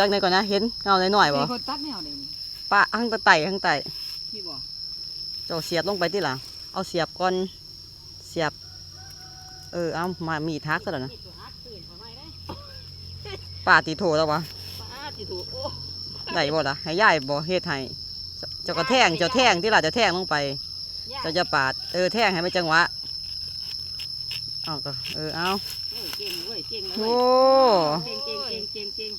จังไดก่อนนะ เห็นเงาหน่อยๆบ่มีคนตัดแนวเลยนี่ปะข้างใต้ข้างใต้พี่บอกเจ้าเสียบลงไปที่หลังเอาเสียบก่อน เสียบ เออ เอามามีดทักซะแล้วนะนี่ตัวฮักตื่นทำไมได้ป้าตีโถแล้ววะป้าที่ถูกโอ้ได้บ่ล่ะให้ยายบ่เฮ็ดให้เจ้าเจ้าก็แท่งเจ้าแท่งที่ล่ะเจ้าแท่งลงไป เจ้าจะปาด เออ แท่งให้มันจังหวะเอาก็ เออ เอาเฮ้ยเก่งเว้ยเก่งเลยโอ้ เก่งเก่งเก่งเก่งเก่ง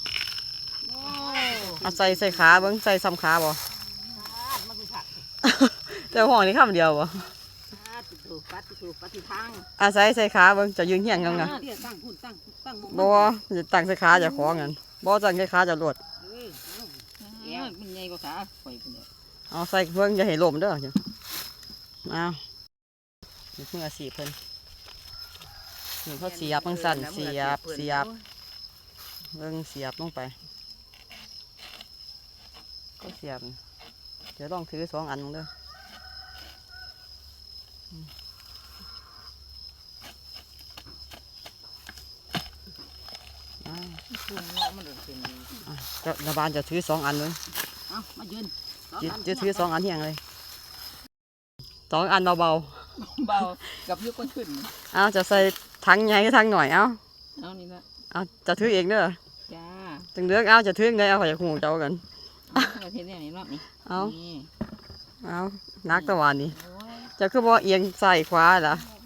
โอ้ เอาใส่ใส่ขาเบิ้งใส่ซ้ำขาบ่ปาดมันคือผักแต่ห้องนี้คำเดียวบ่ปาดที่ถูกปัดที่ถูกปัดที่ทางอาศัยใส่ขาเบิ้งจะยืนเฮียงกันนะเดี๋ยวตั้งหุ่นตั้งตั้งมองบ่จะตั้งใส่ขาเจะของกันบ่ตั้งใส่ขาเจะรวดเออเอาเอ้ามันใหญ่กว่าขาปล่อยไปเลยเอาใส่เบิ้งอย่าให้ล้มเด้อจ้ะเอานี่เพิ่งอาสีพเพิ่นนี่เขาเสียบจังสั่นเสียบเสียบเบิ้งเสียบลงไป ก็เสียบเดี๋ยวลองถือสองอันมึงเด้ออืมอ่าช่วงน้องมันโดนเป็นดีอะเจ้าระบานจะถือสองอันเลยเอ้ามายืนสงจะนจะถือสองอันเที่ยงเลยสองอันเบาเบากับยุกก็ขึ้นๆเอาจะใส่ทั้งใหญ่ก็ทั้งหน่อยเอาเอานี่ละเอาจะถือเองเด้อจ้าจังเลือกเอาจะถือไงเอาขอยากหูเจ้ากัน เอาเราเห็นอย่างนี้รอบนี้เอานี่เอานักตะวันนี่โอ้ยจะคือบ่เอียงใส่ขวาล่ะโอ้